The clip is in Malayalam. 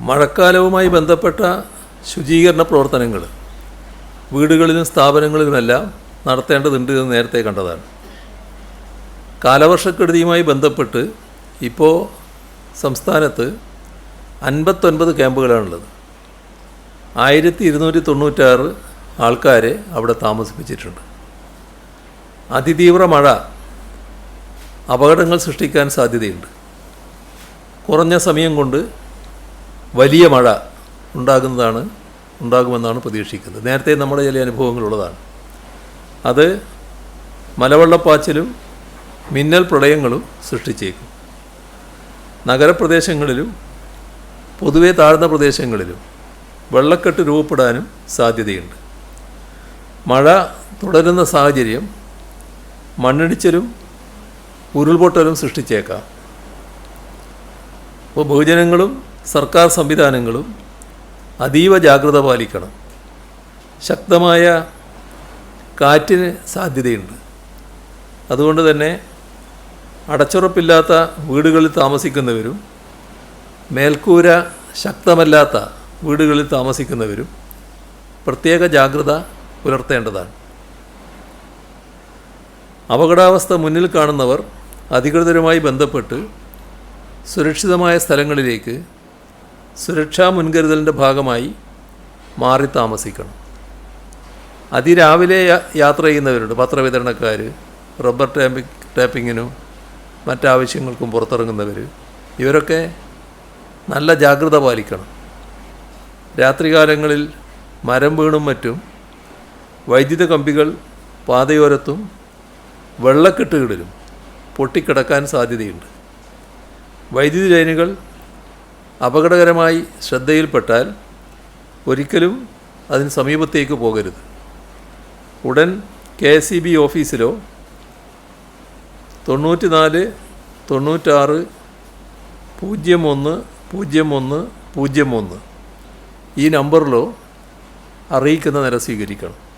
മഴക്കാലവുമായി ബന്ധപ്പെട്ട ശുചീകരണ പ്രവർത്തനങ്ങൾ വീടുകളിലും സ്ഥാപനങ്ങളിലുമെല്ലാം നടത്തേണ്ടതുണ്ട് എന്ന് നേരത്തെ കണ്ടതാണ്. കാലവർഷക്കെടുതിയുമായി ബന്ധപ്പെട്ട് ഇപ്പോൾ സംസ്ഥാനത്ത് അൻപത്തൊൻപത് ക്യാമ്പുകളാണുള്ളത്. ആയിരത്തി ഇരുന്നൂറ്റി തൊണ്ണൂറ്റാറ് ആൾക്കാരെ അവിടെ താമസിപ്പിച്ചിട്ടുണ്ട്. അതിതീവ്ര മഴ അപകടങ്ങൾ സൃഷ്ടിക്കാൻ സാധ്യതയുണ്ട്. കുറഞ്ഞ സമയം കൊണ്ട് വലിയ മഴ ഉണ്ടാകുന്നതാണ് ഉണ്ടാകുമെന്നാണ് പ്രതീക്ഷിക്കുന്നത്. നേരത്തെ നമ്മുടെ ചില അനുഭവങ്ങളുള്ളതാണ്. അത് മലവെള്ളപ്പാച്ചിലും മിന്നൽ പ്രളയങ്ങളും സൃഷ്ടിച്ചേക്കും. നഗരപ്രദേശങ്ങളിലും പൊതുവെ താഴ്ന്ന പ്രദേശങ്ങളിലും വെള്ളക്കെട്ട് രൂപപ്പെടാനും സാധ്യതയുണ്ട്. മഴ തുടരുന്ന സാഹചര്യം മണ്ണിടിച്ചിലും ഉരുൾപൊട്ടലും സൃഷ്ടിച്ചേക്കാം. അപ്പോൾ ബഹുജനങ്ങളും സർക്കാർ സംവിധാനങ്ങളും അതീവ ജാഗ്രത പാലിക്കണം. ശക്തമായ കാറ്റിന് സാധ്യതയുണ്ട്. അതുകൊണ്ട് തന്നെ അടച്ചുറപ്പില്ലാത്ത വീടുകളിൽ താമസിക്കുന്നവരും മേൽക്കൂര ശക്തമല്ലാത്ത വീടുകളിൽ താമസിക്കുന്നവരും പ്രത്യേക ജാഗ്രത പുലർത്തേണ്ടതാണ്. അപകടാവസ്ഥ മുന്നിൽ കാണുന്നവർ അധികൃതരുമായി ബന്ധപ്പെട്ട് സുരക്ഷിതമായ സ്ഥലങ്ങളിലേക്ക് സുരക്ഷാ മുൻകരുതലിന്റെ ഭാഗമായി മാറി താമസിക്കണം. അതിരാവിലെ യാത്ര ചെയ്യുന്നവരുണ്ട്. പത്രവിതരണക്കാർ റബ്ബർ ടാപ്പിംഗ് ടാപ്പിങ്ങിനും മറ്റാവശ്യങ്ങൾക്കും പുറത്തിറങ്ങുന്നവർ ഇവരൊക്കെ നല്ല ജാഗ്രത പാലിക്കണം. രാത്രികാലങ്ങളിൽ മരം വീണും മറ്റും വൈദ്യുത കമ്പികൾ പാതയോരത്തും വെള്ളക്കെട്ടുകളിലും പൊട്ടിക്കിടക്കാൻ സാധ്യതയുണ്ട്. വൈദ്യുതി ലൈനുകൾ അപകടകരമായി ശ്രദ്ധയിൽപ്പെട്ടാൽ ഒരിക്കലും അതിന് സമീപത്തേക്ക് പോകരുത്. ഉടൻ കെ എസ് ഇ ബി ഓഫീസിലോ തൊണ്ണൂറ്റി നാല് തൊണ്ണൂറ്റാറ് പൂജ്യം ഒന്ന് പൂജ്യം ഒന്ന് പൂജ്യം ഒന്ന് ഈ നമ്പറിലോ അറിയിക്കുന്ന നില സ്വീകരിക്കണം.